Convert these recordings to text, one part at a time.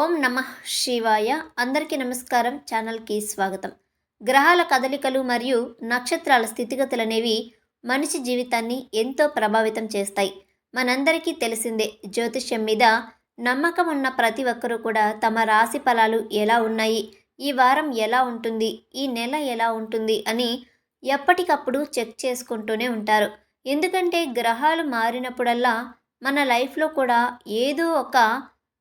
ఓం నమ శివాయ. అందరికీ నమస్కారం. ఛానల్కి స్వాగతం. గ్రహాల కదలికలు మరియు నక్షత్రాల స్థితిగతులు అనేవి మనిషి జీవితాన్ని ఎంతో ప్రభావితం చేస్తాయి. మనందరికీ తెలిసిందే జ్యోతిష్యం మీద నమ్మకం ఉన్న ప్రతి ఒక్కరూ కూడా తమ రాశి ఫలాలు ఎలా ఉన్నాయి ఈ వారం ఎలా ఉంటుంది ఈ నెల ఎలా ఉంటుంది అని ఎప్పటికప్పుడు చెక్ చేసుకుంటూనే ఉంటారు. ఎందుకంటే గ్రహాలు మారినప్పుడల్లా మన లైఫ్లో కూడా ఏదో ఒక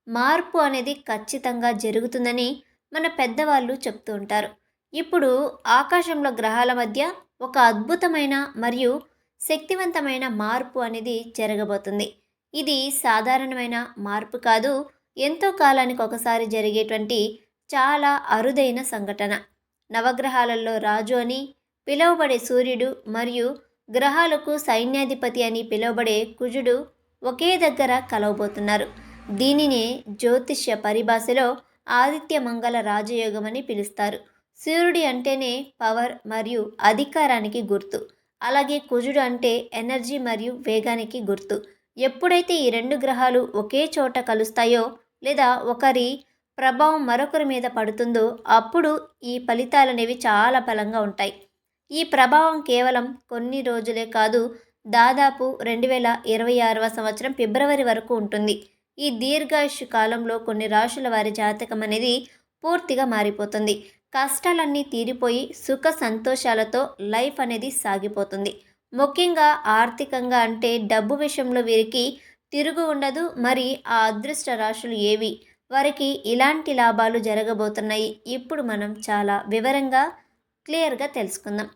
మార్పు అనేది ఖచ్చితంగా జరుగుతుందని మన పెద్దవాళ్ళు చెప్తూ ఉంటారు. ఇప్పుడు ఆకాశంలో గ్రహాల మధ్య ఒక అద్భుతమైన మరియు శక్తివంతమైన మార్పు అనేది జరగబోతుంది. ఇది సాధారణమైన మార్పు కాదు ఎంతో కాలానికి ఒకసారి జరిగేటువంటి చాలా అరుదైన సంఘటన. నవగ్రహాలలో రాజు అని పిలువబడే సూర్యుడు మరియు గ్రహాలకు సైన్యాధిపతి అని పిలువబడే కుజుడు ఒకే దగ్గర కలవబోతున్నారు. దీనినే జ్యోతిష్య పరిభాషలో ఆదిత్య మంగళ రాజయోగం అని పిలుస్తారు. సూర్యుడి అంటేనే పవర్ మరియు అధికారానికి గుర్తు. అలాగే కుజుడు అంటే ఎనర్జీ మరియు వేగానికి గుర్తు. ఎప్పుడైతే ఈ రెండు గ్రహాలు ఒకే చోట కలుస్తాయో లేదా ఒకరి ప్రభావం మరొకరి మీద పడుతుందో అప్పుడు ఈ ఫలితాలు అనేవి చాలా బలంగా ఉంటాయి. ఈ ప్రభావం కేవలం కొన్ని రోజులే కాదు దాదాపు రెండు వేల ఇరవై ఆరవ సంవత్సరం ఫిబ్రవరి వరకు ఉంటుంది. ఈ దీర్ఘాయుష్ కాలంలో కొన్ని రాశుల వారి జాతకం అనేది పూర్తిగా మారిపోతుంది. కష్టాలన్నీ తీరిపోయి సుఖ సంతోషాలతో లైఫ్ అనేది సాగిపోతుంది. ముఖ్యంగా ఆర్థికంగా అంటే డబ్బు విషయంలో వీరికి తిరుగు ఉండదు. మరి ఆ అదృష్ట రాశులు ఏవి? వారికి ఇలాంటి లాభాలు జరగబోతున్నాయి. ఇప్పుడు మనం చాలా వివరంగా క్లియర్గా తెలుసుకుందాం.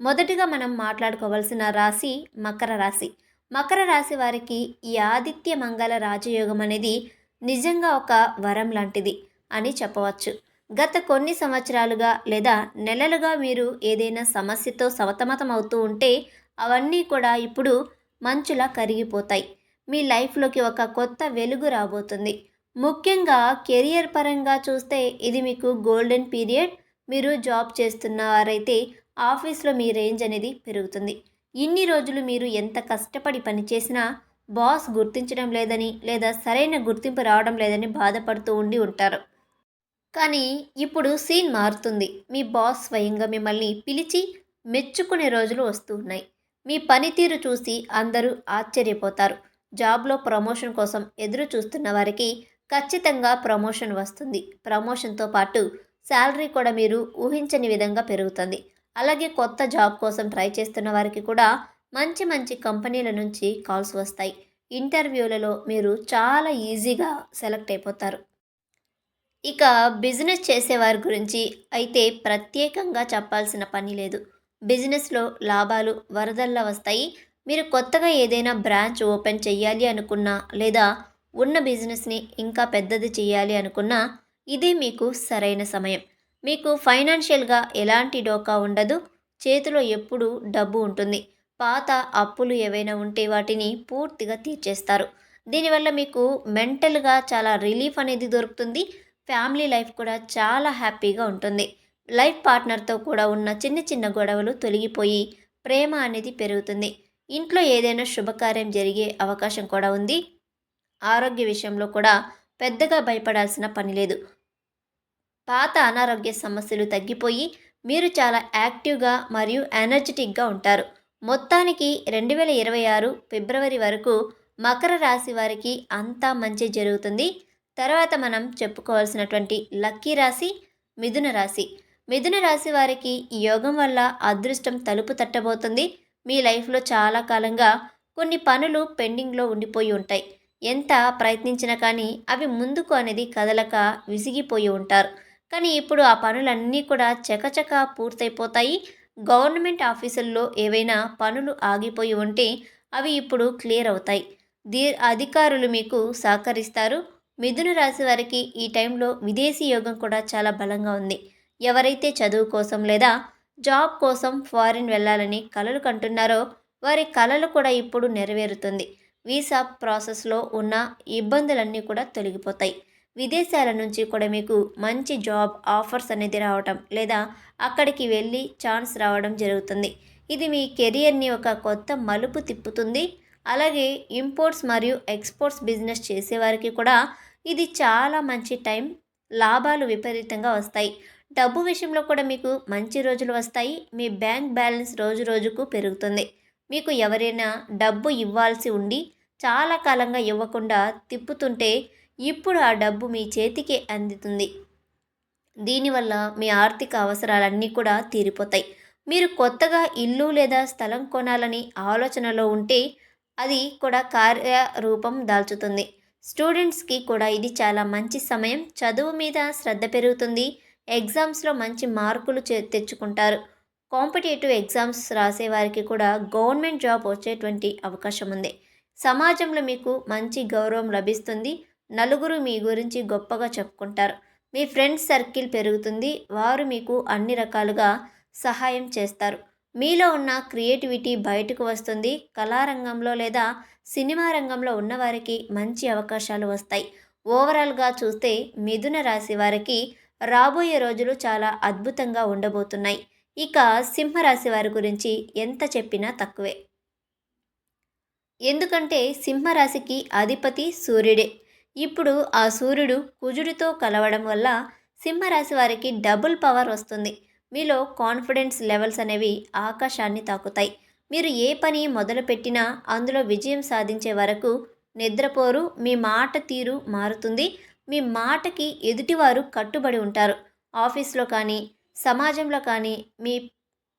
మొదటిగా మనం మాట్లాడుకోవాల్సిన రాశి మకర రాశి. మకర రాశి వారికి ఈ ఆదిత్య మంగళ రాజయోగం అనేది నిజంగా ఒక వరం లాంటిది అని చెప్పవచ్చు. గత కొన్ని సంవత్సరాలుగా లేదా నెలలుగా మీరు ఏదైనా సమస్యతో సతమతం అవుతూ ఉంటే అవన్నీ కూడా ఇప్పుడు మంచులా కరిగిపోతాయి. మీ లైఫ్లోకి ఒక కొత్త వెలుగు రాబోతుంది. ముఖ్యంగా కెరియర్ పరంగా చూస్తే ఇది మీకు గోల్డెన్ పీరియడ్. మీరు జాబ్ చేస్తున్న వారైతే ఆఫీస్లో మీ రేంజ్ అనేది పెరుగుతుంది. ఇన్ని రోజులు మీరు ఎంత కష్టపడి పనిచేసినా బాస్ గుర్తించడం లేదని లేదా సరైన గుర్తింపు రావడం లేదని బాధపడుతూ ఉండి ఉంటారు. కానీ ఇప్పుడు సీన్ మారుతుంది. మీ బాస్ స్వయంగా మిమ్మల్ని పిలిచి మెచ్చుకునే రోజులు వస్తూ ఉన్నాయి. మీ పనితీరు చూసి అందరూ ఆశ్చర్యపోతారు. జాబ్లో ప్రమోషన్ కోసం ఎదురు చూస్తున్న వారికి ఖచ్చితంగా ప్రమోషన్ వస్తుంది. ప్రమోషన్తో పాటు శాలరీ కూడా మీరు ఊహించని విధంగా పెరుగుతుంది. అలాగే కొత్త జాబ్ కోసం ట్రై చేస్తున్న వారికి కూడా మంచి మంచి కంపెనీల నుంచి కాల్స్ వస్తాయి. ఇంటర్వ్యూలలో మీరు చాలా ఈజీగా సెలెక్ట్ అయిపోతారు. ఇక బిజినెస్ చేసేవారి గురించి అయితే ప్రత్యేకంగా చెప్పాల్సిన పని లేదు. బిజినెస్లో లాభాలు వరదల్లా వస్తాయి. మీరు కొత్తగా ఏదైనా బ్రాంచ్ ఓపెన్ చేయాలి అనుకున్నా లేదా ఉన్న బిజినెస్ని ఇంకా పెద్దది చేయాలి అనుకున్నా ఇదే మీకు సరైన సమయం. మీకు ఫైనాన్షియల్గా ఎలాంటి డోకా ఉండదు. చేతిలో ఎప్పుడూ డబ్బు ఉంటుంది. పాత అప్పులు ఏవైనా ఉంటే వాటిని పూర్తిగా తీర్చేస్తారు. దీనివల్ల మీకు మెంటల్గా చాలా రిలీఫ్ అనేది దొరుకుతుంది. ఫ్యామిలీ లైఫ్ కూడా చాలా హ్యాపీగా ఉంటుంది. లైఫ్ పార్ట్నర్తో కూడా ఉన్న చిన్న చిన్న గొడవలు తొలగిపోయి ప్రేమ అనేది పెరుగుతుంది. ఇంట్లో ఏదైనా శుభకార్యం జరిగే అవకాశం కూడా ఉంది. ఆరోగ్య విషయంలో కూడా పెద్దగా భయపడాల్సిన పని లేదు. పాత అనారోగ్య సమస్యలు తగ్గిపోయి మీరు చాలా యాక్టివ్గా మరియు ఎనర్జెటిక్గా ఉంటారు. మొత్తానికి రెండు వేల ఇరవై ఆరు ఫిబ్రవరి వరకు మకర రాశి వారికి అంతా మంచి జరుగుతుంది. తర్వాత మనం చెప్పుకోవాల్సినటువంటి లక్కీ రాశి మిథున రాశి. మిథున రాశి వారికి ఈ యోగం వల్ల అదృష్టం తలుపు తట్టబోతుంది. మీ లైఫ్లో చాలా కాలంగా కొన్ని పనులు పెండింగ్లో ఉండిపోయి ఉంటాయి. ఎంత ప్రయత్నించినా కానీ అవి ముందుకు అనేది కదలక విసిగిపోయి ఉంటారు. కానీ ఇప్పుడు ఆ పనులన్నీ కూడా చకచక పూర్తయిపోతాయి. గవర్నమెంట్ ఆఫీసుల్లో ఏవైనా పనులు ఆగిపోయి ఉంటే అవి ఇప్పుడు క్లియర్ అవుతాయి. దీ అధికారులు మీకు సహకరిస్తారు. మిథున రాశి వారికి ఈ టైంలో విదేశీ యోగం కూడా చాలా బలంగా ఉంది. ఎవరైతే చదువు కోసం లేదా జాబ్ కోసం ఫారిన్ వెళ్ళాలని కలలు కంటున్నారో వారి కలలు కూడా ఇప్పుడు నెరవేరుతుంది. వీసా ప్రాసెస్లో ఉన్న ఇబ్బందులన్నీ కూడా తొలగిపోతాయి. విదేశాల నుంచి కూడా మీకు మంచి జాబ్ ఆఫర్స్ అనేది రావటం లేదా అక్కడికి వెళ్ళి ఛాన్స్ రావడం జరుగుతుంది. ఇది మీ కెరియర్ని ఒక కొత్త మలుపు తిప్పుతుంది. అలాగే ఇంపోర్ట్స్ మరియు ఎక్స్పోర్ట్స్ బిజినెస్ చేసేవారికి కూడా ఇది చాలా మంచి టైం లాభాలు విపరీతంగా వస్తాయి. డబ్బు విషయంలో కూడా మీకు మంచి రోజులు వస్తాయి. మీ బ్యాంక్ బ్యాలెన్స్ రోజు రోజుకు పెరుగుతుంది. మీకు ఎవరైనా డబ్బు ఇవ్వాల్సి ఉండి చాలా కాలంగా ఇవ్వకుండా తిప్పుతుంటే ఇప్పుడు ఆ డబ్బు మీ చేతికి అందుతుంది. దీనివల్ల మీ ఆర్థిక అవసరాలన్నీ కూడా తీరిపోతాయి. మీరు కొత్తగా ఇల్లు లేదా స్థలం కొనాలని ఆలోచనలో ఉంటే అది కూడా కార్యరూపం దాల్చుతుంది. స్టూడెంట్స్కి కూడా ఇది చాలా మంచి సమయం. చదువు మీద శ్రద్ధ పెరుగుతుంది. ఎగ్జామ్స్లో మంచి మార్కులు తెచ్చుకుంటారు. కాంపిటేటివ్ ఎగ్జామ్స్ రాసే వారికి కూడా గవర్నమెంట్ జాబ్ వచ్చేటువంటి అవకాశం ఉంది. సమాజంలో మీకు మంచి గౌరవం లభిస్తుంది. నలుగురు మీ గురించి గొప్పగా చెప్పుకుంటారు. మీ ఫ్రెండ్స్ సర్కిల్ పెరుగుతుంది. వారు మీకు అన్ని రకాలుగా సహాయం చేస్తారు. మీలో ఉన్న క్రియేటివిటీ బయటకు వస్తుంది. కళారంగంలో లేదా సినిమా రంగంలో ఉన్నవారికి మంచి అవకాశాలు వస్తాయి. ఓవరాల్గా చూస్తే మిథున రాశి వారికి రాబోయే రోజులు చాలా అద్భుతంగా ఉండబోతున్నాయి. ఇక సింహరాశి వారి గురించి ఎంత చెప్పినా తక్కువే. ఎందుకంటే సింహరాశికి అధిపతి సూర్యుడే. ఇప్పుడు ఆ సూర్యుడు కుజుడితో కలవడం వల్ల సింహరాశి వారికి డబుల్ పవర్ వస్తుంది. మీలో కాన్ఫిడెన్స్ లెవెల్స్ అనేవి ఆకాశాన్ని తాకుతాయి. మీరు ఏ పని మొదలుపెట్టినా అందులో విజయం సాధించే వరకు నిద్రపోరు మీ మాట తీరు మారుతుంది. మీ మాటకి ఎదుటివారు కట్టుబడి ఉంటారు. ఆఫీస్లో కానీ సమాజంలో కానీ మీ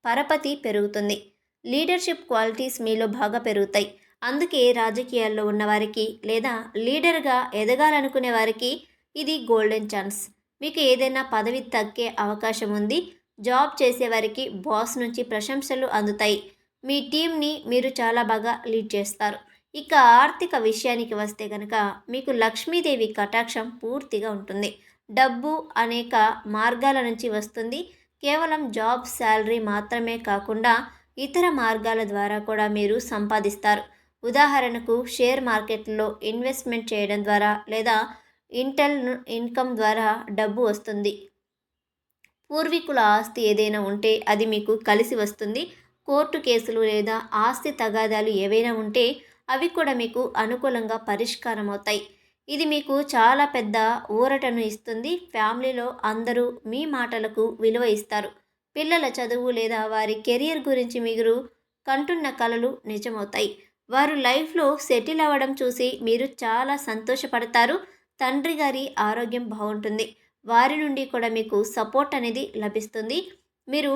పరపతి పెరుగుతుంది. లీడర్షిప్ క్వాలిటీస్ మీలో బాగా పెరుగుతాయి. అందుకే రాజకీయాల్లో ఉన్నవారికి లేదా లీడర్గా ఎదగాలనుకునే వారికి ఇది గోల్డెన్ ఛాన్స్. మీకు ఏదైనా పదవి తగ్గే అవకాశం ఉంది జాబ్ చేసేవారికి బాస్ నుంచి ప్రశంసలు అందుతాయి. మీ టీంని మీరు చాలా బాగా లీడ్ చేస్తారు. ఇక ఆర్థిక విషయానికి వస్తే కనుక మీకు లక్ష్మీదేవి కటాక్షం పూర్తిగా ఉంటుంది. డబ్బు అనేక మార్గాల నుంచి వస్తుంది. కేవలం జాబ్ శాలరీ మాత్రమే కాకుండా ఇతర మార్గాల ద్వారా కూడా మీరు సంపాదిస్తారు. ఉదాహరణకు షేర్ మార్కెట్లో ఇన్వెస్ట్మెంట్ చేయడం ద్వారా లేదా ఇంటెల్ ఇన్కమ్ ద్వారా డబ్బు వస్తుంది. పూర్వీకుల ఆస్తి ఏదైనా ఉంటే అది మీకు కలిసి వస్తుంది. కోర్టు కేసులు లేదా ఆస్తి తగాదాలు ఏవైనా ఉంటే అవి కూడా మీకు అనుకూలంగా పరిష్కారం అవుతాయి. ఇది మీకు చాలా పెద్ద ఊరటను ఇస్తుంది. ఫ్యామిలీలో అందరూ మీ మాటలకు విలువ ఇస్తారు. పిల్లల చదువు లేదా వారి కెరియర్ గురించి మీరు కంటున్న కలలు నిజమవుతాయి. వారు లైఫ్లో సెటిల్ అవ్వడం చూసి మీరు చాలా సంతోషపడతారు. తండ్రి గారి ఆరోగ్యం బాగుంటుంది. వారి నుండి కూడా మీకు సపోర్ట్ అనేది లభిస్తుంది. మీరు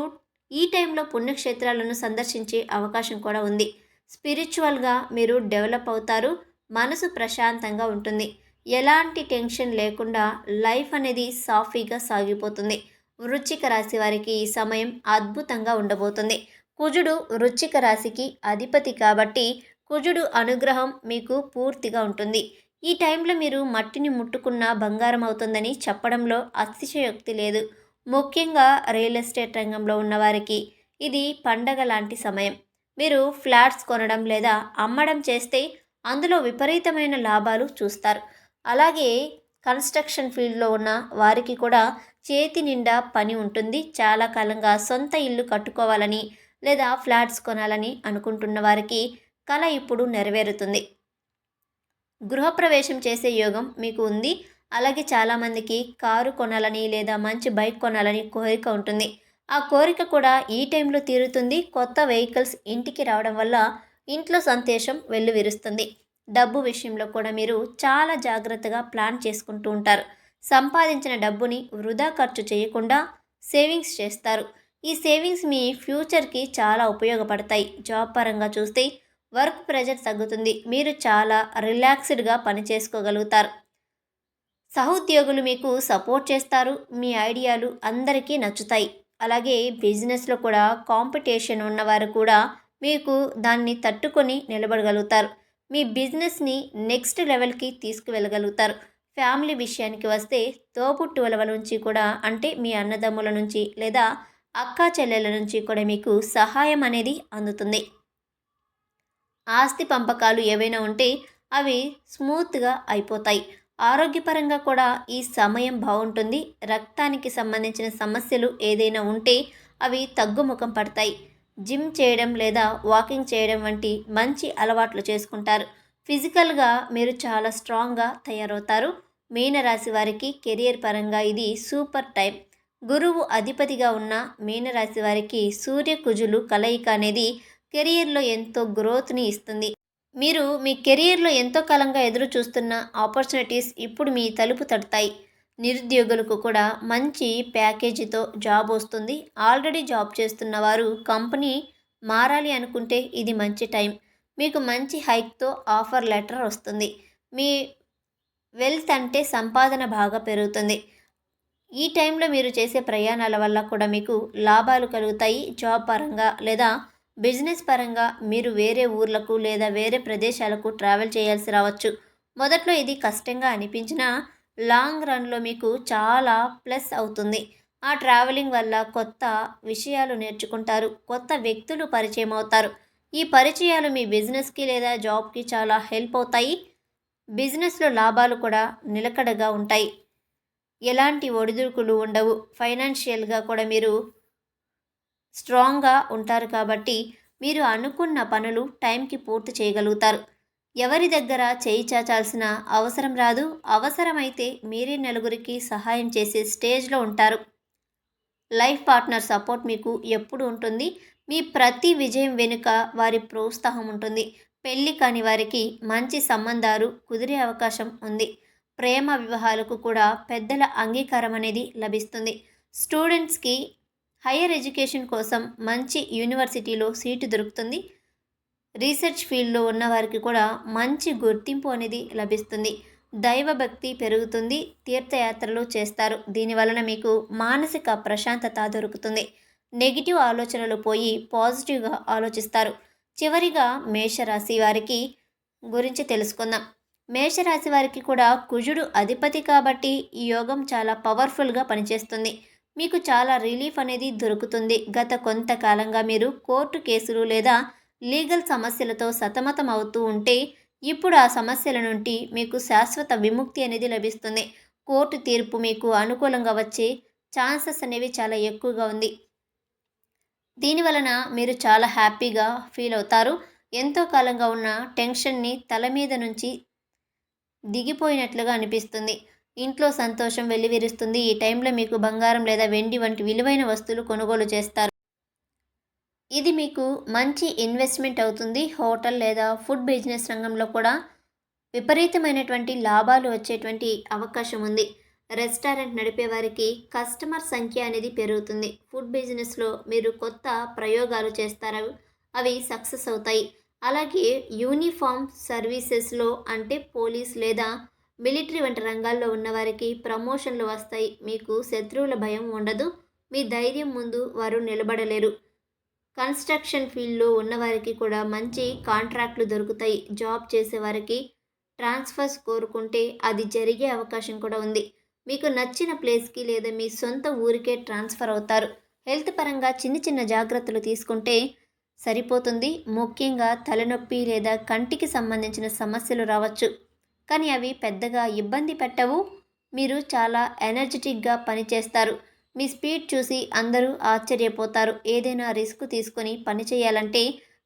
ఈ టైంలో పుణ్యక్షేత్రాలను సందర్శించే అవకాశం కూడా ఉంది. స్పిరిచువల్గా మీరు డెవలప్ అవుతారు. మనసు ప్రశాంతంగా ఉంటుంది. ఎలాంటి టెన్షన్ లేకుండా లైఫ్ అనేది సాఫీగా సాగిపోతుంది. వృచ్చిక రాశి వారికి ఈ సమయం అద్భుతంగా ఉండబోతుంది. కుజుడు వృచ్చిక రాశికి అధిపతి కాబట్టి కుజుడు అనుగ్రహం మీకు పూర్తిగా ఉంటుంది. ఈ టైంలో మీరు మట్టిని ముట్టుకున్న బంగారం అవుతుందని చెప్పడంలో అతిశయోక్తి లేదు. ముఖ్యంగా రియల్ ఎస్టేట్ రంగంలో ఉన్నవారికి ఇది పండగ లాంటి సమయం. మీరు ఫ్లాట్స్ కొనడం లేదా అమ్మడం చేస్తే అందులో విపరీతమైన లాభాలు చూస్తారు. అలాగే కన్స్ట్రక్షన్ ఫీల్డ్లో ఉన్న వారికి కూడా చేతి నిండా పని ఉంటుంది. చాలా కాలంగా సొంత ఇల్లు కట్టుకోవాలని లేదా ఫ్లాట్స్ కొనాలని అనుకుంటున్న వారికి కళ ఇప్పుడు నెరవేరుతుంది. గృహప్రవేశం చేసే యోగం మీకు ఉంది. అలాగే చాలామందికి కారు కొనాలని లేదా మంచి బైక్ కొనాలని కోరిక ఉంటుంది. ఆ కోరిక కూడా ఈ టైంలో తీరుతుంది. కొత్త వెహికల్స్ ఇంటికి రావడం వల్ల ఇంట్లో సంతోషం వెల్లువిరుస్తుంది. డబ్బు విషయంలో కూడా మీరు చాలా జాగ్రత్తగా ప్లాన్ చేసుకుంటూ ఉంటారు. సంపాదించిన డబ్బుని వృధా ఖర్చు చేయకుండా సేవింగ్స్ చేస్తారు. ఈ సేవింగ్స్ మీ ఫ్యూచర్కి చాలా ఉపయోగపడతాయి. జాబ్ పరంగా చూస్తే వర్క్ ప్రెజర్ తగ్గుతుంది. మీరు చాలా రిలాక్స్డ్గా పని చేసుకోగలుగుతారు. సహోద్యోగులు మీకు సపోర్ట్ చేస్తారు. మీ ఐడియాలు అందరికీ నచ్చుతాయి. అలాగే బిజినెస్లో కూడా కాంపిటీషన్ ఉన్నవారు కూడా మీకు దాన్ని తట్టుకొని నిలబడగలుగుతారు. మీ బిజినెస్ని నెక్స్ట్ లెవెల్కి తీసుకువెళ్ళగలుగుతారు. ఫ్యామిలీ విషయానికి వస్తే తోబుట్టువుల నుంచి కూడా అంటే మీ అన్నదమ్ముల నుంచి లేదా అక్కా చెల్లెల నుంచి కూడా మీకు సహాయం అనేది అందుతుంది. ఆస్తి పంపకాలు ఏవైనా ఉంటే అవి స్మూత్గా అయిపోతాయి. ఆరోగ్యపరంగా కూడా ఈ సమయం బాగుంటుంది. రక్తానికి సంబంధించిన సమస్యలు ఏదైనా ఉంటే అవి తగ్గుముఖం పడతాయి. జిమ్ చేయడం లేదా వాకింగ్ చేయడం వంటి మంచి అలవాట్లు చేసుకుంటారు. ఫిజికల్గా మీరు చాలా స్ట్రాంగ్గా తయారవుతారు. మీనరాశి వారికి కెరియర్ పరంగా ఇది సూపర్ టైం. గురువు అధిపతిగా ఉన్న మీనరాశి వారికి సూర్య కుజులు కలయిక అనేది కెరియర్లో ఎంతో గ్రోత్ని ఇస్తుంది. మీరు మీ కెరియర్లో ఎంతో కాలంగా ఎదురు చూస్తున్న ఆపర్చునిటీస్ ఇప్పుడు మీ తలుపు తడతాయి. నిరుద్యోగులకు కూడా మంచి ప్యాకేజీతో జాబ్ వస్తుంది. ఆల్రెడీ జాబ్ చేస్తున్న వారు కంపెనీ మారాలి అనుకుంటే ఇది మంచి టైం. మీకు మంచి హైక్తో ఆఫర్ లెటర్ వస్తుంది. మీ వెల్త్ అంటే సంపాదన బాగా పెరుగుతుంది. ఈ టైంలో మీరు చేసే ప్రయాణాల వల్ల కూడా మీకు లాభాలు కలుగుతాయి. జాబ్ పరంగా లేదా బిజినెస్ పరంగా మీరు వేరే ఊర్లకు లేదా వేరే ప్రదేశాలకు ట్రావెల్ చేయాల్సి రావచ్చు. మొదట్లో ఇది కష్టంగా అనిపించినా లాంగ్ రన్లో మీకు చాలా ప్లస్ అవుతుంది. ఆ ట్రావెలింగ్ వల్ల కొత్త విషయాలు నేర్చుకుంటారు. కొత్త వ్యక్తులు పరిచయం అవుతారు. ఈ పరిచయాలు మీ బిజినెస్కి లేదా జాబ్కి చాలా హెల్ప్ అవుతాయి. బిజినెస్లో లాభాలు కూడా నిలకడగా ఉంటాయి. ఎలాంటి ఒడిదుడుకులు ఉండవు. ఫైనాన్షియల్గా కూడా మీరు స్ట్రాంగ్గా ఉంటారు కాబట్టి మీరు అనుకున్న పనులు టైంకి పూర్తి చేయగలుగుతారు. ఎవరి దగ్గర చేయి చాచాల్సిన అవసరం రాదు. అవసరమైతే మీరే నలుగురికి సహాయం చేసే స్టేజ్లో ఉంటారు. లైఫ్ పార్ట్నర్ సపోర్ట్ మీకు ఎప్పుడు ఉంటుంది. మీ ప్రతి విజయం వెనుక వారి ప్రోత్సాహం ఉంటుంది. పెళ్ళి కాని వారికి మంచి సంబంధాలు కుదిరే అవకాశం ఉంది. ప్రేమ వివాహాలకు కూడా పెద్దల అంగీకారం అనేది లభిస్తుంది. స్టూడెంట్స్కి హయ్యర్ ఎడ్యుకేషన్ కోసం మంచి యూనివర్సిటీలో సీటు దొరుకుతుంది. రీసెర్చ్ ఫీల్డ్లో ఉన్నవారికి కూడా మంచి గుర్తింపు అనేది లభిస్తుంది. దైవభక్తి పెరుగుతుంది. తీర్థయాత్రలు చేస్తారు. దీనివలన మీకు మానసిక ప్రశాంతత దొరుకుతుంది. నెగిటివ్ ఆలోచనలు పోయి పాజిటివ్గా ఆలోచిస్తారు. చివరిగా మేషరాశి వారికి గురించి తెలుసుకుందాం. మేషరాశి వారికి కూడా కుజుడు అధిపతి కాబట్టి ఈ యోగం చాలా పవర్ఫుల్గా పనిచేస్తుంది. మీకు చాలా రిలీఫ్ అనేది దొరుకుతుంది. గత కొంతకాలంగా మీరు కోర్టు కేసులు లేదా లీగల్ సమస్యలతో సతమతం అవుతూ ఉంటే ఇప్పుడు ఆ సమస్యల నుండి మీకు శాశ్వత విముక్తి అనేది లభిస్తుంది. కోర్టు తీర్పు మీకు అనుకూలంగా వచ్చే ఛాన్సెస్ అనేవి చాలా ఎక్కువగా ఉంది. దీని వలన మీరు చాలా హ్యాపీగా ఫీల్ అవుతారు. ఎంతో కాలంగా ఉన్న టెన్షన్ని తల మీద నుంచి దిగిపోయినట్లుగా అనిపిస్తుంది. ఇంట్లో సంతోషం వెల్లివిరుస్తుంది ఈ టైంలో మీకు బంగారం లేదా వెండి వంటి విలువైన వస్తువులు కొనుగోలు చేస్తారు. ఇది మీకు మంచి ఇన్వెస్ట్మెంట్ అవుతుంది. హోటల్ లేదా ఫుడ్ బిజినెస్ రంగంలో కూడా విపరీతమైనటువంటి లాభాలు వచ్చేటువంటి అవకాశం ఉంది. రెస్టారెంట్ నడిపే వారికి కస్టమర్ సంఖ్య అనేది పెరుగుతుంది. ఫుడ్ బిజినెస్లో మీరు కొత్త ప్రయోగాలు చేస్తారు? అవి సక్సెస్ అవుతాయి. అలాగే యూనిఫామ్ సర్వీసెస్లో అంటే పోలీస్ లేదా మిలిటరీ వంటి రంగాల్లో ఉన్నవారికి ప్రమోషన్లు వస్తాయి. మీకు శత్రువుల భయం ఉండదు. మీ ధైర్యం ముందు వారు నిలబడలేరు. కన్స్ట్రక్షన్ ఫీల్డ్లో ఉన్నవారికి కూడా మంచి కాంట్రాక్ట్లు దొరుకుతాయి. జాబ్ చేసేవారికి ట్రాన్స్ఫర్స్ కోరుకుంటే అది జరిగే అవకాశం కూడా ఉంది. మీకు నచ్చిన ప్లేస్కి లేదా మీ సొంత ఊరికే ట్రాన్స్ఫర్ అవుతారు. హెల్త్ పరంగా చిన్న చిన్న జాగ్రత్తలు తీసుకుంటే సరిపోతుంది. ముఖ్యంగా తలనొప్పి లేదా కంటికి సంబంధించిన సమస్యలు రావచ్చు. కానీ అవి పెద్దగా ఇబ్బంది పెట్టవు. మీరు చాలా ఎనర్జెటిక్గా పనిచేస్తారు. మీ స్పీడ్ చూసి అందరూ ఆశ్చర్యపోతారు. ఏదైనా రిస్క్ తీసుకొని పని చేయాలంటే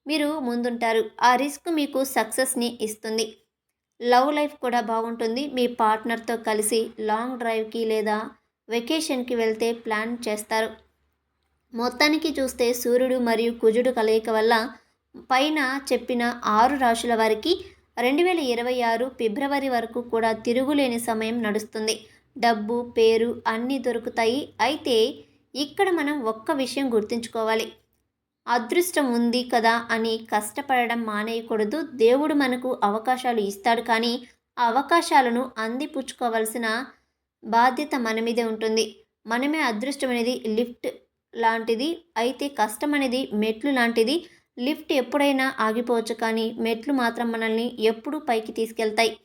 మీరు ముందుంటారు. ఆ రిస్క్ మీకు సక్సెస్ని ఇస్తుంది. లవ్ లైఫ్ కూడా బాగుంటుంది. మీ పార్ట్నర్తో కలిసి లాంగ్ డ్రైవ్కి లేదా వెకేషన్కి వెళ్తే ప్లాన్ చేస్తారు. మొత్తానికి చూస్తే సూర్యుడు మరియు కుజుడు కలయిక వల్ల పైన చెప్పిన ఆరు రాశుల వారికి రెండు వేల ఇరవై ఆరు ఫిబ్రవరి వరకు కూడా తిరుగులేని సమయం నడుస్తుంది. డబ్బు పేరు అన్నీ దొరుకుతాయి. అయితే ఇక్కడ మనం ఒక్క విషయం గుర్తుంచుకోవాలి. అదృష్టం ఉంది కదా అని కష్టపడడం మానేయకూడదు. దేవుడు మనకు అవకాశాలు ఇస్తాడు కానీ ఆ అవకాశాలను అందిపుచ్చుకోవాల్సిన బాధ్యత మన మీదే ఉంటుంది. మనమే అదృష్టం అనేది లిఫ్ట్ లాంటిది. అయితే కష్టం అనేది మెట్లు లాంటిది. లిఫ్ట్ ఎప్పుడైనా ఆగిపోవచ్చు కానీ మెట్లు మాత్రం మనల్ని ఎప్పుడూ పైకి తీసుకెళ్తాయి.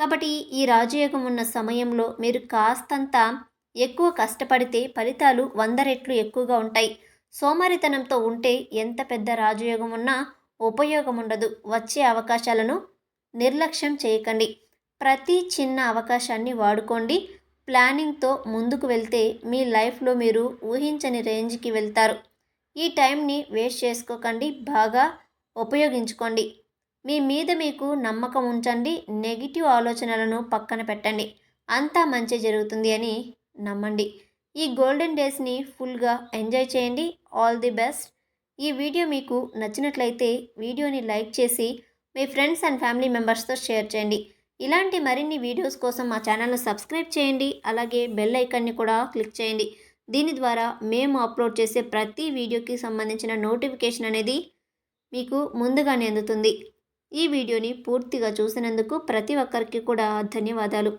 కాబట్టి ఈ రాజయోగం ఉన్న సమయంలో మీరు కాస్తంత ఎక్కువ కష్టపడితే ఫలితాలు వంద రెట్లు ఎక్కువగా ఉంటాయి. సోమరితనంతో ఉంటే ఎంత పెద్ద రాజయోగం ఉన్నా ఉపయోగం ఉండదు. వచ్చే అవకాశాలను నిర్లక్ష్యం చేయకండి. ప్రతి చిన్న అవకాశాన్ని వాడుకోండి. ప్లానింగ్తో ముందుకు వెళ్తే మీ లైఫ్లో మీరు ఊహించని రేంజ్కి వెళ్తారు. ఈ టైంని వేస్ట్ చేసుకోకండి బాగా ఉపయోగించుకోండి. మీ మీద మీకు నమ్మకం ఉంచండి నెగిటివ్ ఆలోచనలను పక్కన పెట్టండి. అంతా మంచి జరుగుతుంది అని నమ్మండి. ఈ గోల్డెన్ డేస్ని ఫుల్గా ఎంజాయ్ చేయండి. All the best. ఈ వీడియో మీకు నచ్చినట్లయితే వీడియోని లైక్ చేసి మీ ఫ్రెండ్స్ అండ్ ఫ్యామిలీ మెంబర్స్తో షేర్ చేయండి. ఇలాంటి మరిన్ని వీడియోస్ కోసం మా ఛానల్ను సబ్స్క్రైబ్ చేయండి. అలాగే బెల్ ఐకాన్ని కూడా క్లిక్ చేయండి. దీని ద్వారా మేము అప్లోడ్ చేసే ప్రతి వీడియోకి సంబంధించిన నోటిఫికేషన్ అనేది మీకు ముందుగానే అందుతుంది. ఈ వీడియోని పూర్తిగా చూసినందుకు ప్రతి ఒక్కరికి కూడా ధన్యవాదాలు.